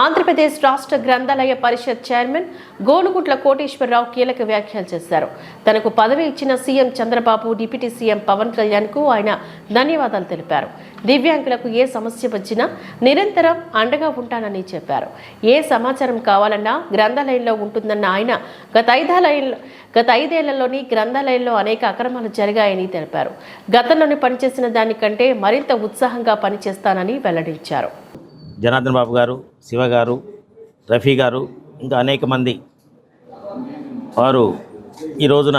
ఆంధ్రప్రదేశ్ రాష్ట్ర గ్రంథాలయ పరిషత్ చైర్మన్ గోనుగుట్ల కోటేశ్వరరావు కీలక వ్యాఖ్యలు చేశారు. తనకు పదవి ఇచ్చిన CM Chandrababu deputy CM Pawan కళ్యాణ్కు ఆయన ధన్యవాదాలు తెలిపారు. దివ్యాంగులకు ఏ సమస్య వచ్చినా నిరంతరం అండగా ఉంటానని చెప్పారు. ఏ సమాచారం కావాలన్నా గ్రంథాలయంలో ఉంటుందన్న ఆయన గత ఐదాలయంలో గత ఐదేళ్ళలోని గ్రంథాలయంలో అనేక అక్రమాలు జరిగాయని తెలిపారు. గతంలోని పనిచేసిన దానికంటే మరింత ఉత్సాహంగా పనిచేస్తానని వెల్లడించారు. జనార్దన్ బాబు గారు శివ గారు రఫీ గారు ఇంకా అనేక మంది వారు ఈ రోజున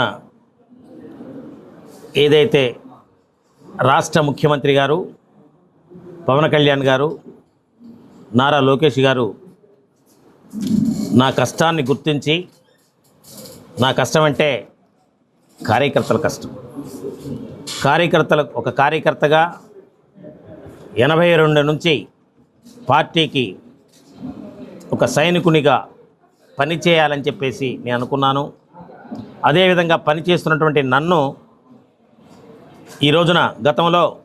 ఏదైతే రాష్ట్ర ముఖ్యమంత్రి గారు పవన్ కళ్యాణ్ గారు నారా లోకేష్ గారు నా కష్టాన్ని గుర్తించి నా కష్టం అంటే కార్యకర్తల కష్టం. కార్యకర్తల ఒక కార్యకర్తగా ఎనభై రెండు నుంచి పార్టీకి ఒక సైనికునిగా పనిచేయాలని చెప్పేసి నేను అనుకున్నాను. అదేవిధంగా పనిచేస్తున్నటువంటి నన్ను ఈ రోజున గతంలో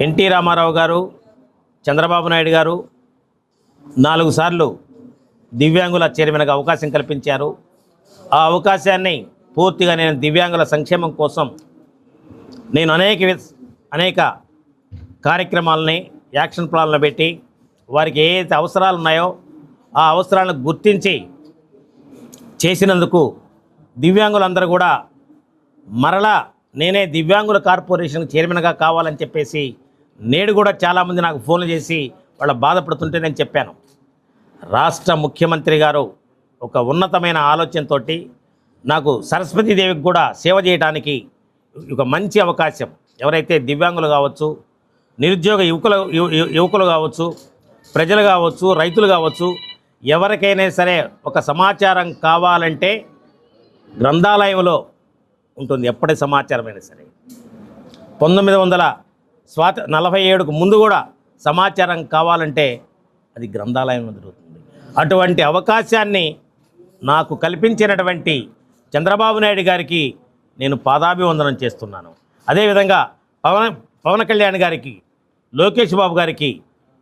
ఎన్టీ రామారావు గారు చంద్రబాబు నాయుడు గారు నాలుగు సార్లు దివ్యాంగుల చైర్మన్గా అవకాశం కల్పించారు. ఆ అవకాశాన్ని పూర్తిగా నేను దివ్యాంగుల సంక్షేమం కోసం నేను అనేక వి- అనేక కార్యక్రమాలని యాక్షన్ ప్లాన్లు పెట్టి వారికి ఏ అవసరాలు ఉన్నాయో ఆ అవసరాలను గుర్తించి చేసినందుకు దివ్యాంగులందరూ కూడా మరలా నేనే దివ్యాంగుల కార్పొరేషన్ చైర్మన్గా కావాలని చెప్పేసి నేడు కూడా చాలామంది నాకు ఫోన్లు చేసి వాళ్ళ బాధపడుతుంటే నేను చెప్పాను. రాష్ట్ర ముఖ్యమంత్రి గారు ఒక ఉన్నతమైన ఆలోచనతో నాకు సరస్వతీదేవికి కూడా సేవ చేయడానికి ఒక మంచి అవకాశం. ఎవరైతే దివ్యాంగులు కావచ్చు నిరుద్యోగ యువకులు యువకులు కావచ్చు ప్రజలు కావచ్చు రైతులు కావచ్చు ఎవరికైనా సరే ఒక సమాచారం కావాలంటే గ్రంథాలయంలో ఉంటుంది ఎప్పటి సమాచారమైనా సరే. పంతొమ్మిది వందల స్వాత నలభై ఏడుకు ముందు కూడా సమాచారం కావాలంటే అది గ్రంథాలయంలో దొరుకుతుంది అటువంటి అవకాశాన్ని నాకు కల్పించినటువంటి చంద్రబాబు నాయుడు గారికి నేను పాదాభివందనం చేస్తున్నాను. అదేవిధంగా పవన్ పవన్ కళ్యాణ్ గారికి లోకేష్ బాబు గారికి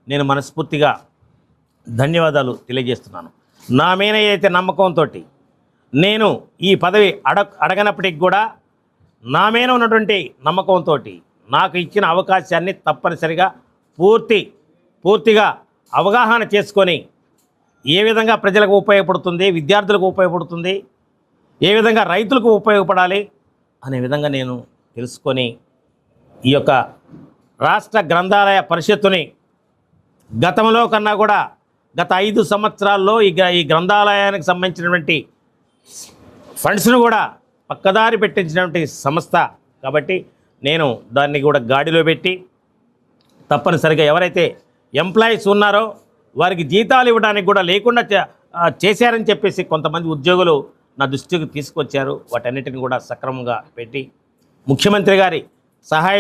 నేను మనస్ఫూర్తిగా ధన్యవాదాలు తెలియజేస్తున్నాను. నా మీద ఏదైతే నమ్మకంతో నేను ఈ పదవి అడ అడగనప్పటికి కూడా నా మీద ఉన్నటువంటి నమ్మకంతో నాకు ఇచ్చిన అవకాశాన్ని తప్పనిసరిగా పూర్తి పూర్తిగా అవగాహన చేసుకొని ఏ విధంగా ప్రజలకు ఉపయోగపడుతుంది విద్యార్థులకు ఉపయోగపడుతుంది ఏ విధంగా రైతులకు ఉపయోగపడాలి అనే విధంగా నేను తెలుసుకొని ఈ యొక్క రాష్ట్ర గ్రంథాలయ పరిషత్తుని గతంలో కన్నా కూడా గత ఐదు సంవత్సరాల్లో ఈ ఈ గ్రంథాలయానికి సంబంధించినటువంటి ఫండ్స్ను కూడా పక్కదారి పెట్టించినటువంటి సంస్థ కాబట్టి నేను దాన్ని కూడా గాడిలో పెట్టి తప్పనిసరిగా ఎవరైతే ఎంప్లాయీస్ ఉన్నారో వారికి జీతాలు ఇవ్వడానికి కూడా లేకుండా చే- చేశారని చెప్పేసి కొంతమంది ఉద్యోగులు నా దృష్టికి తీసుకొచ్చారు. వాటన్నిటిని కూడా సక్రమంగా పెట్టి ముఖ్యమంత్రి గారి సహాయం